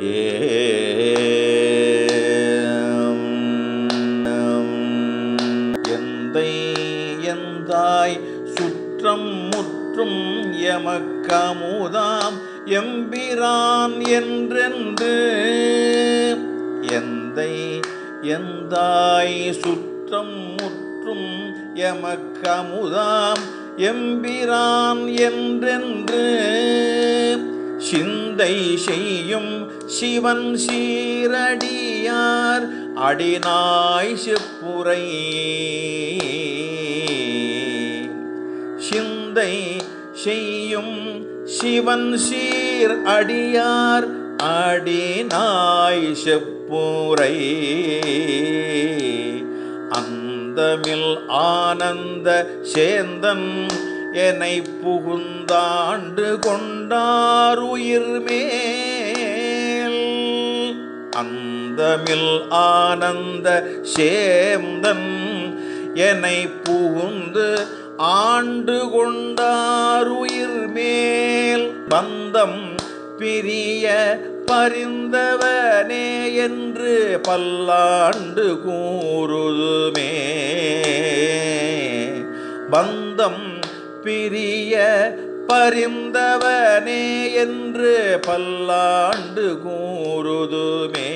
எந்தை எந்தாய் சுற்றம் முற்றும் எமக்கமுதாம் எம்பிரான் என்றென்று. எந்தை எந்தாய் சுற்றம் முற்றும் எமக்கமுதாம் எம்பிரான் என்றென்று. சிந்த செய்யும் சிவன் சீரடியார் அடிநாய் செப்புரை. சிந்தை செய்யும் சிவன் சீர் அடியார் அடிநாய் செப்புரை. அந்தமில் ஆனந்த சேந்தன் என்னை புகுந்தாண்டு கொண்டார் உயிர் மேல் அந்தமில் ஆனந்த சேந்தன் என்னை புகுந்து ஆண்டு கொண்டார் உயிர் மேல் பந்தம் பிரிய பரிந்தவனே என்று பல்லாண்டு கூறுதுமே. பந்தம் பிரிய பரிந்தவனே என்று பல்லாண்டு கூறுதுமே.